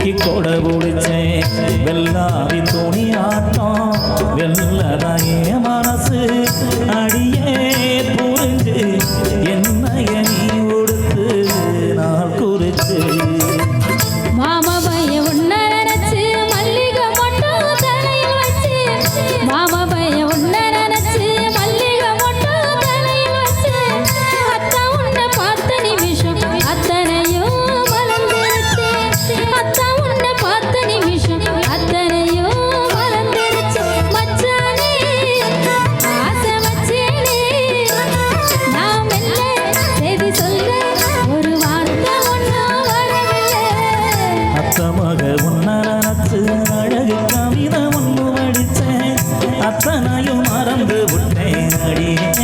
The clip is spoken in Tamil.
தூக்கி கொட பிடிச்சேன் வெள்ளாவி துணி ஆட்டம் வெள்ளதாயே மனசு. அடியே புரிஞ்சு என்னைய நீ உடுத்து நாள் குறிச்சு பாசமாக உன்னரத்து அழகு கவிதை ஒன்று வடித்தேன். அத்தனையும் மறந்து விட்டேன் அடியே.